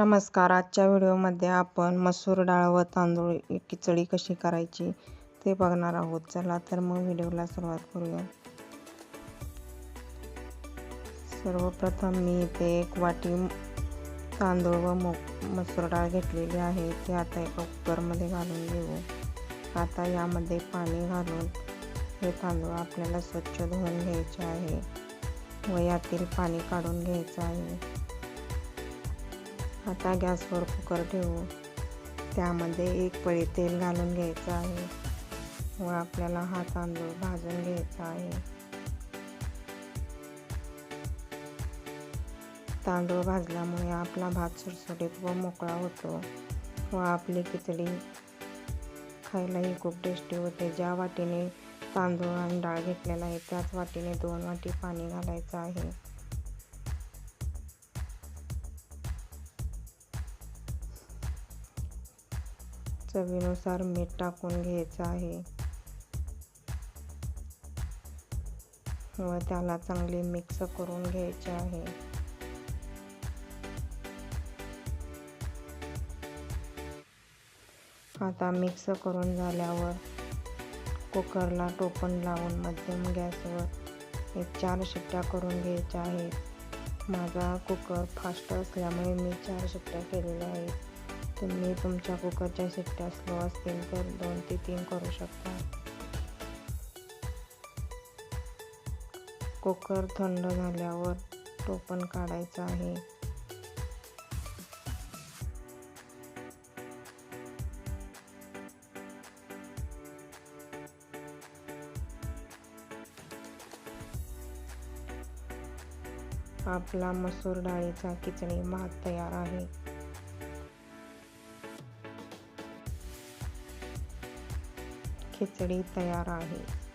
नमस्कार. आजच्या व्हिडिओमध्ये आपण मसूर डाळ व तांदूळ खिचडी कशी करायची ते बघणार आहोत. चला तर मग व्हिडिओला सुरुवात करूया. सर्वप्रथम मी इथे एक वाटी तांदूळ व मो मसूर डाळ घेतलेली आहे. ते आता एका कुकरमध्ये घालून घेऊ. आता यामध्ये पाणी घालून हे तांदूळ आपल्याला स्वच्छ धुवून घ्यायचे आहे व यातील पाणी काढून घ्यायचं आहे. आता गॅसवर कुकर ठेवू. त्यामध्ये एक पळी तेल घालून घ्यायचं आहे. व आपल्याला हा तांदूळ भाजून घ्यायचा आहे. तांदूळ भाजल्यामुळे आपला भात सुटसुटीत व मोकळा होतो व आपली खिचडी खायलाही खूप टेस्टी होते. ज्या वाटीने तांदूळ आणि डाळ घेतलेला आहे त्याच वाटीने दोन वाटी पाणी घालायचं आहे. चवीनुसार मीठ टाकून घ्यायचं आहे. व त्याला चांगले मिक्स करून घ्यायचे आहे. आता मिक्स करून झाल्यावर कुकरला टोपण लावून मध्यम गॅसवर एक चार शिट्ट्या करून घ्यायच्या आहेत. माझा कुकर फास्ट असल्यामुळे मी चार शिट्ट्या केलेल्या आहेत. तुम्ही तुमच्या कुकरच्या शिट्ट्या स्लो असतील तर दोन ते तीन करू शकता. कुकर थंड झाल्यावर टोपण काढायचं आहे. आपला मसूर डाळीचा खिचडी भात तयार आहे. खिचडी तयार आहे.